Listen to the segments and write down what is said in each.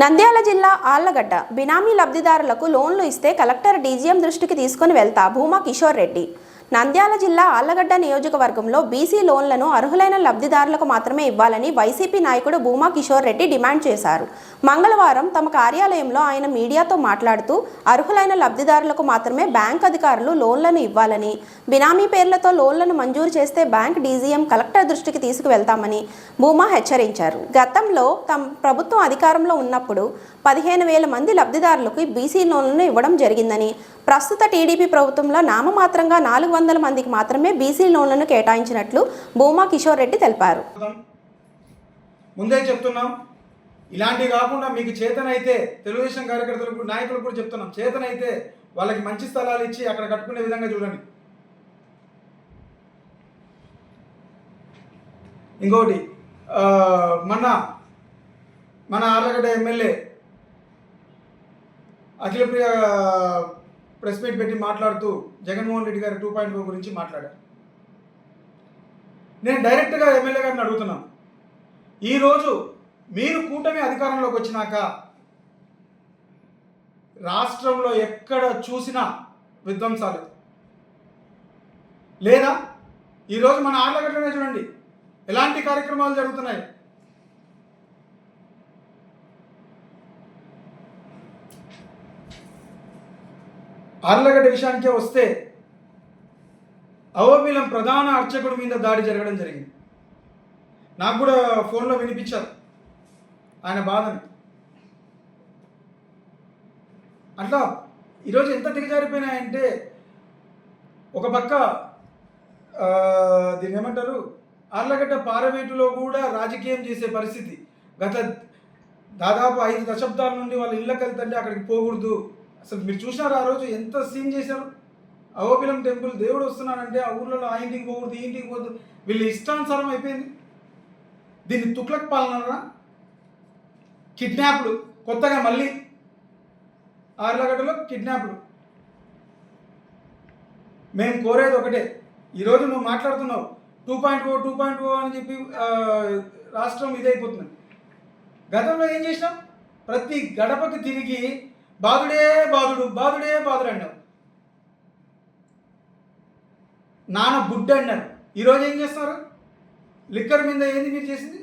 నంద్యాల జిల్లా ఆళ్ళగడ్డ బినామీ లబ్ధిదారులకు లోన్లు ఇస్తే కలెక్టర్ డీజీఎం దృష్టికి తీసుకుని వెళ్తా భూమా కిషోర్ రెడ్డి. నంద్యాల జిల్లా ఆళ్ళగడ్డ నియోజకవర్గంలో బీసీ లోన్లను అర్హులైన లబ్ధిదారులకు మాత్రమే ఇవ్వాలని వైసీపీ నాయకుడు భూమా కిషోర్ రెడ్డి డిమాండ్ చేశారు. మంగళవారం తమ కార్యాలయంలో ఆయన మీడియాతో మాట్లాడుతూ అర్హులైన లబ్ధిదారులకు మాత్రమే బ్యాంక్ అధికారులు లోన్లను ఇవ్వాలని బినామీ పేర్లతో లోన్లను మంజూరు చేస్తే బ్యాంక్ డీజీఎం కలెక్టర్ దృష్టికి తీసుకువెళ్తామని భూమా హెచ్చరించారు. గతంలో తమ ప్రభుత్వం అధికారంలో ఉన్నప్పుడు పదిహేను వేల మంది లబ్ధిదారులకు బీసీ లోన్లను ఇవ్వడం జరిగిందని ప్రస్తుత టీడీపీ ప్రభుత్వంలో నామమాత్రంగా నాలుగు వందల మందికి మాత్రమే బీసీ లోన్లను కేటాయించినట్లు భూమా కిషోర్ రెడ్డి తెలిపారు. ముందే చెప్తున్నాం ఇలాంటివి కాకుండా మీకు చేతనైతే తెలుగుదేశం కార్యకర్తలకు నాయకులకు కూడా చెప్తున్నాం. చేతనైతే వాళ్ళకి మంచి స్థలాలు ఇచ్చి అక్కడ కట్టుకునే విధంగా చూడండి. ఇంకోటి మన మన Allagadda MLA Akhilapriya press meet పెట్టి మాట్లాడుతూ జగన్మోహన్ రెడ్డి గారి టూ పాయింట్ ఫోర్ గురించి మాట్లాడారు. నేను డైరెక్ట్గా ఎమ్మెల్యే గారిని అడుగుతున్నాను. ఈరోజు మీరు కూటమి అధికారంలోకి వచ్చినాక రాష్ట్రంలో ఎక్కడ చూసినా విధ్వంసాలు. లేదా ఈరోజు మన ఆర్లగడ్డనే చూడండి ఎలాంటి కార్యక్రమాలు జరుగుతున్నాయి? ఆర్లగడ్డ విషయానికే వస్తే అవోబిలం ప్రధాన అర్చకుడి మీద దాడి జరగడం జరిగింది. నాకు కూడా ఫోన్లో వినిపించారు. ఆయన బాధని అట్లా ఈరోజు ఎంత దిగజారిపోయినాయంటే ఒక పక్క దీన్ని ఏమంటారు? ఆర్లగడ్డ పారవేటులో కూడా రాజకీయం చేసే పరిస్థితి. గత దాదాపు ఐదు దశాబ్దాల నుండి వాళ్ళ ఇళ్ళకి వెళ్తుంటే అక్కడికి పోకూడదు. అసలు మీరు చూసినారు ఆ రోజు ఎంత సీన్ చేశారు? అవోపిలం టెంపుల్ దేవుడు వస్తున్నాడంటే ఆ ఊర్లలో ఆ ఇంటికి పోకూడదు ఈ ఇంటికి పోకూడదు. వీళ్ళ ఇష్టానుసారం అయిపోయింది. దీన్ని తుక్లక్ పాలన కిడ్నాప్లు కొత్తగా మళ్ళీ ఆర్లగడ్డలో కిడ్నాప్లు మేము కోరేది ఒకటే ఈరోజు నువ్వు మాట్లాడుతున్నావు. Two point O two point O అని చెప్పి రాష్ట్రం ఇదైపోతుంది. గతంలో ఏం చేసినాం? ప్రతి గడపకి తిరిగి బాధుడే బాధుడు బాధుడే బాధుడు అన్నావు. నాన్న బుడ్డ అన్నారు. ఈరోజు ఏం చేస్తున్నారు? లిక్కర్ మీద ఏంది మీరు చేసింది?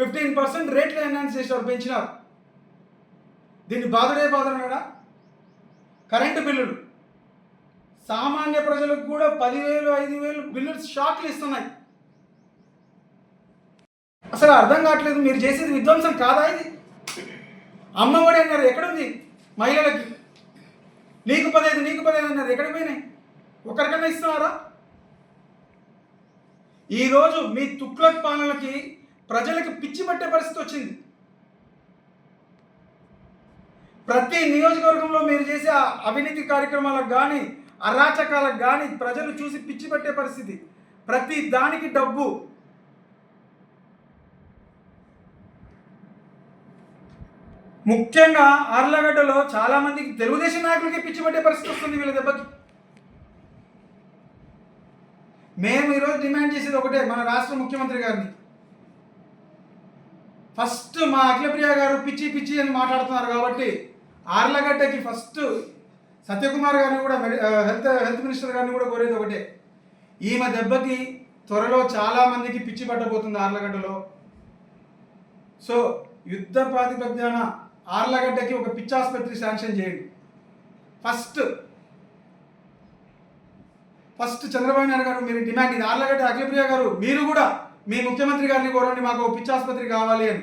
ఫిఫ్టీన్ పర్సెంట్ రేట్లు ఎన్హాన్స్ చేసినారు పెంచినారు. దీన్ని బాధుడే బాధుడన్నాడా కరెంటు బిల్లులు సామాన్య ప్రజలకు కూడా పదివేలు ఐదు వేలు బిల్లులు షాక్లు ఇస్తున్నాయి. అసలు అర్థం కావట్లేదు మీరు చేసేది విధ్వంసం కాదా ఇది? అమ్మఒడి అన్నారు ఎక్కడుంది? మహిళలకి. నీకు పదేది నీకు పదేది అన్నారు ఎక్కడికి పోయినాయి? ఒకరికన్నా ఇస్తున్నారా? ఈరోజు మీ తుక్లక్ పాలనకి ప్రజలకు పిచ్చి పట్టే పరిస్థితి వచ్చింది. ప్రతి నియోజకవర్గంలో మీరు చేసే అవినీతి కార్యక్రమాలకు కానీ అరాచకాలకు కానీ ప్రజలు చూసి పిచ్చి పట్టే పరిస్థితి. ప్రతి దానికి డబ్బు. ముఖ్యంగా ఆర్లగడ్డలో చాలా మందికి తెలుగుదేశం నాయకులకి పిచ్చి పట్టే పరిస్థితి వస్తుంది వీళ్ళ దెబ్బకి. మేము ఈరోజు డిమాండ్ చేసేది ఒకటే మన రాష్ట్ర ముఖ్యమంత్రి గారిని. ఫస్ట్ మా అఖిలప్రియ గారు పిచ్చి పిచ్చి అని మాట్లాడుతున్నారు కాబట్టి ఆర్లగడ్డకి ఫస్ట్ సత్యకుమార్ గారిని కూడా హెల్త్ హెల్త్ మినిస్టర్ గారిని కూడా కోరేది ఒకటే. ఈమె దెబ్బకి త్వరలో చాలా మందికి పిచ్చి పట్టబోతుంది ఆర్లగడ్డలో. సో యుద్ధ ప్రాతిపద్యాన ఆర్లగడ్డకి ఒక పిచ్చి ఆసుపత్రి శాంక్షన్ చేయండి. ఫస్ట్ ఫస్ట్ చంద్రబాబు నాయుడు గారు మీరు డిమాండ్ ఇది. ఆర్లగడ్డ అఖిలప్రియ గారు మీరు కూడా మీ ముఖ్యమంత్రి గారిని కోరండి మాకు పిచ్చి ఆసుపత్రి కావాలి అని.